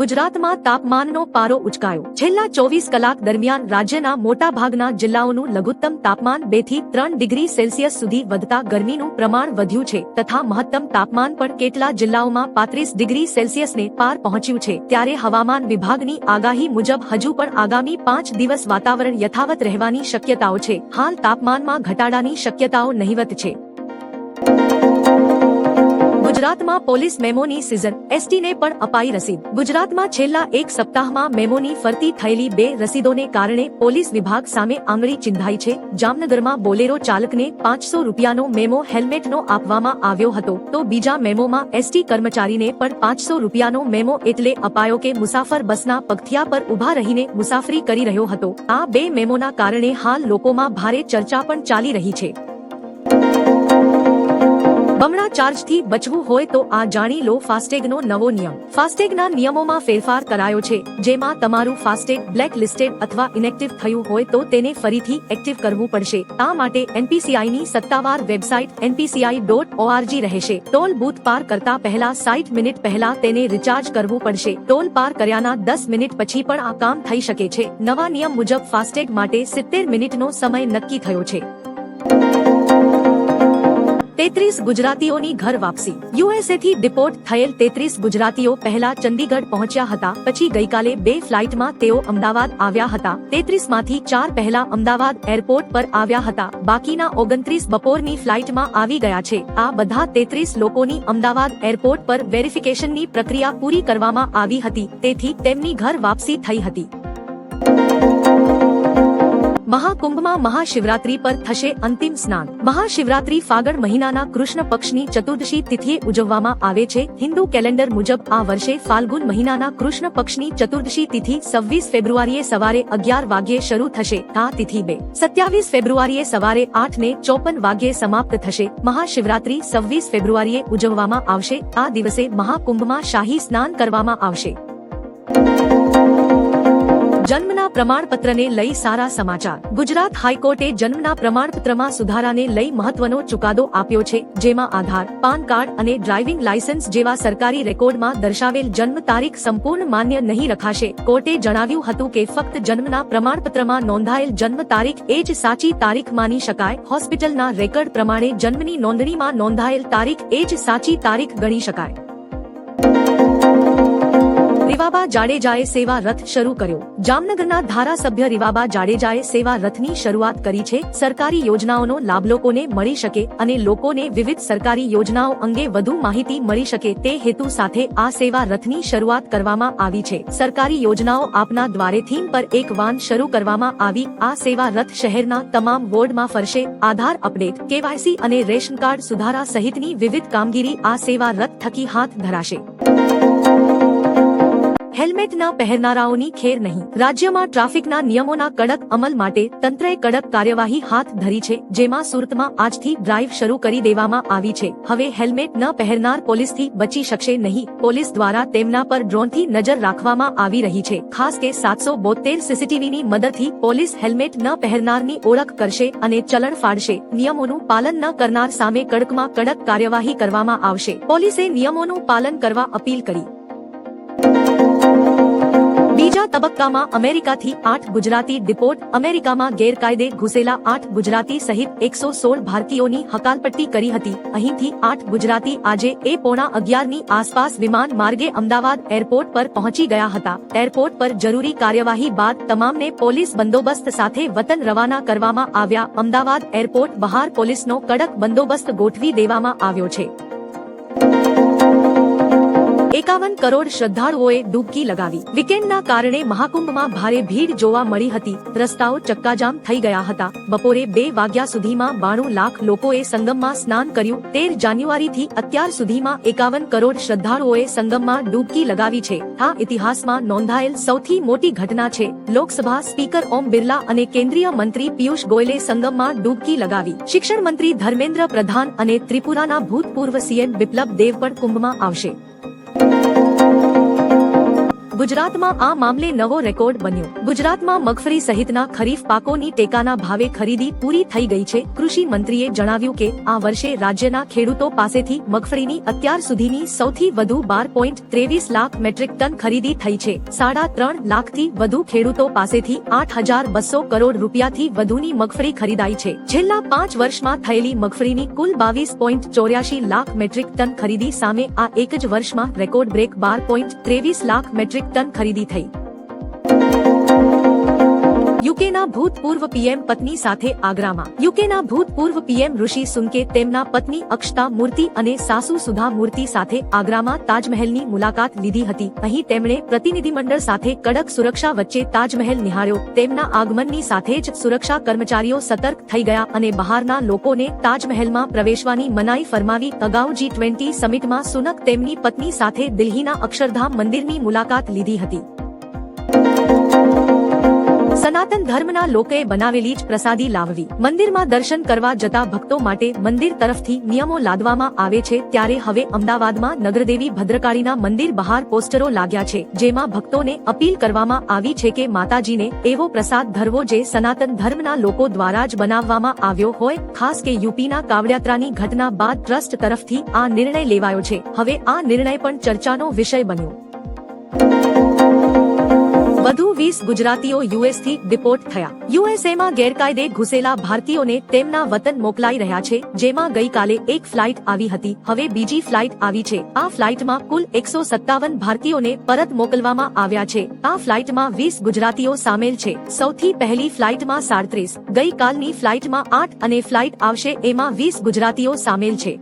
ગુજરાતમાં તાપમાનનો પારો ઉચકાયો. છેલ્લા ચોવીસ કલાક દરમિયાન રાજ્યના મોટાભાગના જિલ્લાઓનું લઘુત્તમ તાપમાન બેથી ત્રણ ડિગ્રી સેલ્સિયસ સુધી વધતા ગરમીનું પ્રમાણ વધ્યું છે તથા મહત્તમ તાપમાન પણ કેટલા જિલ્લાઓમાં પાંત્રીસ ડિગ્રી સેલ્સિયસને પાર પહોંચ્યું છે. ત્યારે હવામાન વિભાગની આગાહી મુજબ હજુ પણ આગામી પાંચ દિવસ વાતાવરણ યથાવત રહેવાની શક્યતાઓ છે. હાલ તાપમાનમાં ઘટાડાની શક્યતાઓ નહીવત છે. ગુજરાતમાં પોલીસ મેમોની સિઝન, એસટીને પણ અપાઈ રસીદ. ગુજરાતમાં છેલ્લા એક સપ્તાહમાં મેમોની ફરતી થયેલી બે રસીદોને કારણે પોલીસ વિભાગ સામે આંગળી ચિંધાઈ છે. જામનગરમાં બોલેરો ચાલકને પાંચસો રૂપિયાનો મેમો હેલ્મેટનો આપવામાં આવ્યો હતો. તો બીજા મેમોમાં એસટી કર્મચારીને પણ પાંચસો રૂપિયાનો મેમો એટલે અપાયો કે મુસાફર બસના પગથિયા પર ઊભા રહીને મુસાફરી કરી રહ્યો હતો. આ બે મેમોના કારણે હાલ લોકોમાં ભારે ચર્ચા પણ ચાલી રહી છે. બમણા ચાર્જથી બચવું હોય તો આ જાણી લો ફાસ્ટેગનો નવો નિયમ. ફાસ્ટેગના નિયમોમાં ફેરફાર કરાયો છે, જેમાં તમારું ફાસ્ટેગ બ્લેક લિસ્ટેડ અથવા ઇનેક્ટિવ થયું હોય તો તેને ફરીથી એક્ટિવ કરવું પડશે. આ માટે એનપીસીઆઈની સત્તાવાર વેબસાઇટ એનપીસીઆઈ ડોટ ઓઆરજી રહેશે. ટોલ બૂથ પાર કરતા પહેલા સાઠ મિનિટ પહેલા તેને રિચાર્જ કરવું પડશે. ટોલ પાર કર્યાના દસ મિનિટ પછી પણ આ કામ થઈ શકે છે. નવા નિયમ મુજબ ફાસ્ટેગ માટે સિત્તેર મિનિટનો સમય નક્કી થયો છે. તેત્રીસ ગુજરાતીઓની ઘર વાપસી. યુએસએથી ડિપોર્ટ થયેલ તેત્રીસ ગુજરાતીઓ પહેલા ચંદીગઢ પહોંચ્યા હતા, પછી ગઈકાલે બે ફ્લાઇટમાં તેઓ અમદાવાદ આવ્યા હતા. તેત્રીસમાંથી ચાર પહેલા અમદાવાદ એરપોર્ટ પર આવ્યા હતા. બાકીના ઓગણત્રીસ બપોરની ફ્લાઇટમાં આવી ગયા છે. આ બધા તેત્રીસ લોકોની અમદાવાદ એરપોર્ટ પર વેરિફિકેશનની પ્રક્રિયા પૂરી કરવામાં આવી હતી, તેથી તેમની ઘર વાપસી થઈ હતી. મહાકુંભમાં મહાશિવરાત્રી પર થશે અંતિમ સ્નાન. મહાશિવરાત્રી ફાગણ મહિનાના કૃષ્ણ પક્ષની ચતુર્દશી તિથિએ ઉજવવામાં આવે છે. હિન્દુ કેલેન્ડર મુજબ આ વર્ષે ફાલ્ગુન મહિનાના કૃષ્ણ પક્ષની ચતુર્દશી તિથિ સવ્વીસ ફેબ્રુઆરીએ સવારે અગિયાર વાગ્યે શરૂ થશે. આ તિથિ બે. સત્યાવીસ ફેબ્રુઆરીએ સવારે આઠ ને ચોપન વાગ્યે સમાપ્ત થશે. મહાશિવરાત્રી છવ્વીસ ફેબ્રુઆરીએ ઉજવવામાં આવશે. આ દિવસે મહાકુંભમાં શાહી સ્નાન કરવામાં આવશે. જન્મના પ્રમાણપત્રને લઈ સારા સમાચાર. ગુજરાત હાઈકોર્ટે જન્મના પ્રમાણપત્રમાં સુધારાને લઈ મહત્વનો ચુકાદો આપ્યો છે, જેમાં આધાર, પાન કાર્ડ અને ડ્રાઇવિંગ લાયસન્સ જેવા સરકારી રેકોર્ડમાં દર્શાવેલ જન્મ તારીખ સંપૂર્ણ માન્ય નહીં રખાશે. કોર્ટે જણાવ્યું હતું કે ફક્ત જન્મના પ્રમાણપત્રમાં નોંધાયેલ જન્મ તારીખ એ જ સાચી તારીખ માની શકાય. હોસ્પિટલના રેકર્ડ પ્રમાણે જન્મની નોંધણીમાં નોંધાયેલ તારીખ એ જ સાચી તારીખ ગણી શકાય. રીવાબા જાડેજાએ સેવા રથ શરૂ કર્યો. જામનગરના ધારાસભ્ય રીવાબા જાડેજાએ સેવા રથની શરૂઆત કરી છે. સરકારી યોજનાઓનો લાભ લોકોને મળી શકે અને લોકોને વિવિધ સરકારી યોજનાઓ અંગે વધુ માહિતી મળી શકે તે હેતુ સાથે આ સેવા રથની શરૂઆત કરવામાં આવી છે. સરકારી યોજનાઓ આપના દ્વારે થીમ પર એક વાન શરૂ કરવામાં આવી. આ સેવા રથ શહેરના તમામ વોર્ડમાં ફરશે. આધાર અપડેટ, કેવાયસી અને રેશન કાર્ડ સુધારા સહિતની વિવિધ કામગીરી આ સેવા રથ થકી હાથ ધરાશે. હેલ્મેટ ન પહેરનારાઓની ખેર નહીં. રાજ્યમાં ટ્રાફિકના નિયમોના કડક અમલ માટે તંત્રએ કડક કાર્યવાહી હાથ ધરી છે, જેમાં સુરતમાં આજથી ડ્રાઈવ શરૂ કરી દેવામાં આવી છે. હવે હેલ્મેટ ન પહેરનાર પોલીસથી બચી શકશે નહીં. પોલીસ દ્વારા તેમના પર ડ્રોનથી નજર રાખવામાં આવી રહી છે. ખાસ કે સાતસો બોતેર સીસીટીવીની મદદથી પોલીસ હેલ્મેટ ન પહેરનારની ઓળખ કરશે અને ચલણ ફાડશે. નિયમોનું પાલન ન કરનાર સામે કડકમાં કડક કાર્યવાહી કરવામાં આવશે. પોલીસે નિયમોનું પાલન કરવા અપીલ કરી. તબક્કામાં અમેરિકાથી આઠ ગુજરાતી ડિપોર્ટ અમેરિકામાં ગેરકાયદે ઘૂસેલા આઠ ગુજરાતી સહિત એકસો સોળ ભારતીયોની હકાલપટ્ટી કરી હતી. અહીંથી આઠ ગુજરાતી આજે એ પોણા અગિયારની આસપાસ વિમાન માર્ગે અમદાવાદ એરપોર્ટ પર પહોંચી ગયા હતા. એરપોર્ટ પર જરૂરી કાર્યવાહી બાદ તમામને પોલીસ બંદોબસ્ત સાથે વતન રવાના કરવામાં આવ્યા. અમદાવાદ એરપોર્ટ બહાર પોલીસનો કડક બંદોબસ્ત ગોઠવી દેવામાં આવ્યો છે. એકાવન કરોડ શ્રદ્ધાળુઓએ ડૂબકી લગાવી. વીકેન્ડના કારણે મહાકુંભમાં ભારે ભીડ જોવા મળી હતી. રસ્તાઓ ચક્કાજામ થઈ ગયા હતા. બપોરે બે વાગ્યા સુધીમાં બાણું લાખ લોકોએ સંગમમાં સ્નાન કર્યું. તેર જાન્યુઆરીથી અત્યાર સુધીમાં એકાવન કરોડ શ્રદ્ધાળુઓએ સંગમમાં ડૂબકી લગાવી છે. આ ઇતિહાસમાં નોંધાયેલ સૌથી મોટી ઘટના છે. લોકસભા સ્પીકર ઓમ બિરલા અને કેન્દ્રીય મંત્રી પિયુષ ગોયલે સંગમમાં ડૂબકી લગાવી. શિક્ષણ મંત્રી ધર્મેન્દ્ર પ્રધાન અને ત્રિપુરાના ભૂતપૂર્વ સીએમ બિપ્લબ દેવ પણ કુંભમાં આવશે. ગુજરાતમાં આ મામલે નવો રેકોર્ડ બન્યો. ગુજરાતમાં મગફળી સહિતના ખરીફ પાકોની ટેકાના ભાવે ખરીદી પૂરી થઈ ગઈ છે. કૃષિ મંત્રીએ જણાવ્યું કે આ વર્ષે રાજ્યના ખેડૂતો પાસેથી મગફળીની અત્યાર સુધીની સૌથી વધુ બાર પોઈન્ટ ત્રેવીસ લાખ મેટ્રિક ટન ખરીદી થઈ છે. સાડા ત્રણ લાખથી વધુ ખેડૂતો પાસેથી આઠ હજાર બસો કરોડ રૂપિયાથી વધુની મગફળી ખરીદાઈ છે. છેલ્લા પાંચ વર્ષમાં થયેલી મગફળીની કુલ બાવીસ પોઈન્ટ ચોર્યાસી લાખ મેટ્રિક ટન ખરીદી સામે આ એક જ વર્ષમાં રેકોર્ડ બ્રેક બાર પોઈન્ટ ત્રેવીસ લાખ મેટ્રિક ટન ખરીદી થઈ. યુકેના ભૂતપૂર્વ પીએમ પત્ની સાથે આગ્રામાં. યુકેના ભૂતપૂર્વ પીએમ ઋષિ સુનકે તેમના પત્ની અક્ષતા મૂર્તિ અને સાસુ સુધા મૂર્તિ સાથે આગ્રામાં તાજમહેલની મુલાકાત લીધી હતી. અહીં તેમણે પ્રતિનિધિમંડળ સાથે કડક સુરક્ષા વચ્ચે તાજમહેલ નિહાળ્યો. તેમના આગમનની સાથે જ સુરક્ષા કર્મચારીઓ સતર્ક થઈ ગયા અને બહારના લોકોને તાજમહેલમાં પ્રવેશવાની મનાઈ ફરમાવી. અગાઉ જી ટ્વેન્ટી સમિટમાં સુનક તેમની પત્ની સાથે દિલ્હીના અક્ષરધામ મંદિરની મુલાકાત લીધી હતી. સનાતન ધર્મના લોકોએ બનાવેલી જ પ્રસાદી લાવવી. મંદિરમાં દર્શન કરવા જતા ભક્તો માટે મંદિર તરફથી નિયમો લાદવામાં આવે છે ત્યારે હવે અમદાવાદમાં નગરદેવી ભદ્રકાળીના મંદિર બહાર પોસ્ટરો લાગ્યા છે, જેમાં ભક્તોને અપીલ કરવામાં આવી છે કે માતાજીને એવો પ્રસાદ ધરવો જે સનાતન ધર્મના લોકો દ્વારા જ બનાવવામાં આવ્યો હોય, ખાસ કે યુપીના કાવડયાત્રાની ઘટના બાદ ટ્રસ્ટ તરફથી આ નિર્ણય લેવાયો છે. હવે આ નિર્ણય પણ ચર્ચાનો વિષય બન્યો. વધુ વીસ ગુજરાતીઓ યુએસથી ડિપોર્ટ થયા. યુએસએમાં ગેરકાયદે ઘૂસેલા ભારતીયોને તેમના વતન મોકલાઈ રહ્યા છે, જેમાં ગઈકાલે એક ફ્લાઇટ આવી હતી, હવે બીજી ફ્લાઇટ આવી છે. આ ફ્લાઇટમાં કુલ એકસો સત્તાવન ભારતીયોને પરત મોકલવામાં આવ્યા છે. આ ફ્લાઇટમાં વીસ ગુજરાતીઓ સામેલ છે. સૌથી પહેલી ફ્લાઇટમાં સાડત્રીસ, ગઈકાલની ફ્લાઇટમાં આઠ અને ફ્લાઇટ આવશે, એમાં વીસ ગુજરાતીઓ સામેલ છે.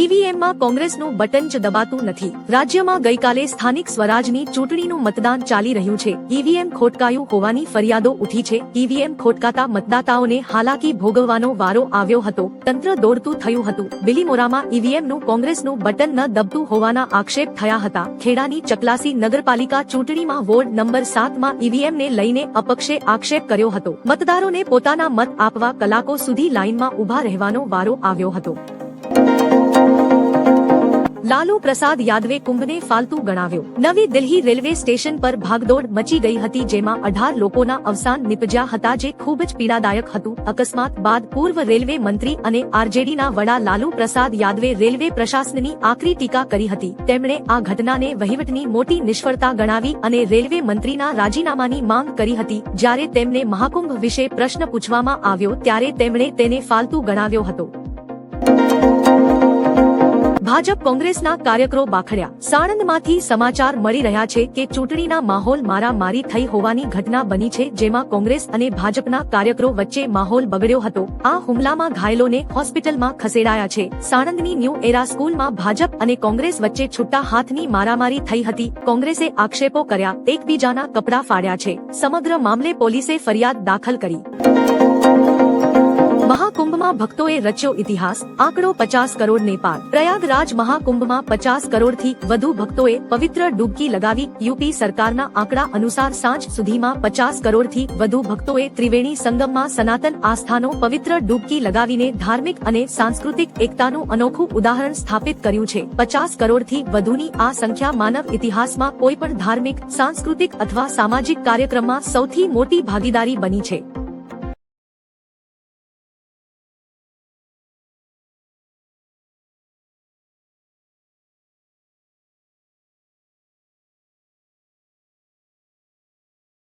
ઈવીએમમાં કોંગ્રેસનું બટન જ દબાતું નથી. રાજ્યમાં ગઈકાલે સ્થાનિક સ્વરાજની ચૂંટણીનું મતદાન ચાલી રહ્યું છે. ઈવીએમ ખોટકાયું હોવાની ફરિયાદો ઉઠી છે. ઈવીએમ ખોટકાતા મતદાતાઓને હાલાકી ભોગવવાનો વારો આવ્યો હતો. તંત્ર દોડતું થયું હતું. બિલીમોરામાં ઈવીએમનું કોંગ્રેસનું બટન ન દબતું હોવાના આક્ષેપ થયા હતા. ખેડાની ચકલાસી નગરપાલિકા ચૂંટણીમાં વોર્ડ નંબર સાતમાં ઈવીએમને લઈને અપક્ષે આક્ષેપ કર્યો હતો. મતદારોને પોતાના મત આપવા કલાકો સુધી લાઇનમાં ઊભા રહેવાનો વારો આવ્યો હતો. લાલુ પ્રસાદ યાદવે કુંભને ફાલતુ ગણાવ્યો. નવી દિલ્હી રેલવે સ્ટેશન પર ભાગદોડ મચી ગઈ હતી જેમાં અઢાર લોકોના અવસાન નિપજ્યા હતા જે ખૂબ જ પીડાદાયક હતું. અકસ્માત બાદ પૂર્વ રેલવે મંત્રી અને આરજેડીના વડા લાલુ પ્રસાદ યાદવે રેલવે પ્રશાસનની આકરી ટીકા કરી હતી. તેમણે આ ઘટનાને વહીવટની મોટી નિષ્ફળતા ગણાવી અને રેલવે મંત્રીના રાજીનામાની માંગ કરી હતી. જ્યારે તેમને મહાકુંભ વિશે પ્રશ્ન પૂછવામાં આવ્યો, ત્યારે તેમણે તેને ફાલતુ ગણાવ્યો હતો. ભાજપ કોંગ્રેસના કાર્યકરો બાખડ્યા. સાણંદમાંથી સમાચાર મળી રહ્યા છે કે ચૂંટણીના માહોલ મારામારી થઈ હોવાની ઘટના બની છે જેમાં કોંગ્રેસ અને ભાજપના કાર્યકરો વચ્ચે માહોલ બગડ્યો હતો. આ હુમલામાં ઘાયલોને હોસ્પિટલમાં ખસેડાયા છે. સાણંદની ન્યૂ એરા સ્કૂલમાં ભાજપ અને કોંગ્રેસ વચ્ચે છૂટા હાથની મારામારી થઈ હતી. કોંગ્રેસે આક્ષેપો કર્યા. એકબીજાના કપડા ફાડ્યા છે. સમગ્ર મામલે પોલીસે ફરિયાદ દાખલ કરી. મહાકુંભમાં ભક્તોએ રચ્યો ઇતિહાસ. આંકડો પચાસ કરોડ ને પાર પ્રયાગરાજ મહાકુંભમાં પચાસ કરોડથી વધુ ભક્તોએ પવિત્ર ડૂબકી લગાવી. યુપી સરકારના આંકડા અનુસાર સાંજ સુધીમાં પચાસ કરોડથી વધુ ભક્તોએ ત્રિવેણી સંગમમાં સનાતન આસ્થાનો પવિત્ર ડૂબકી લગાવીને ધાર્મિક અને સાંસ્કૃતિક એકતાનું અનોખું ઉદાહરણ સ્થાપિત કર્યું છે. પચાસ કરોડથી વધુની આ સંખ્યા માનવ ઇતિહાસમાં કોઈ પણ ધાર્મિક, સાંસ્કૃતિક અથવા સામાજિક કાર્યક્રમમાં સૌથી મોટી ભાગીદારી બની છે.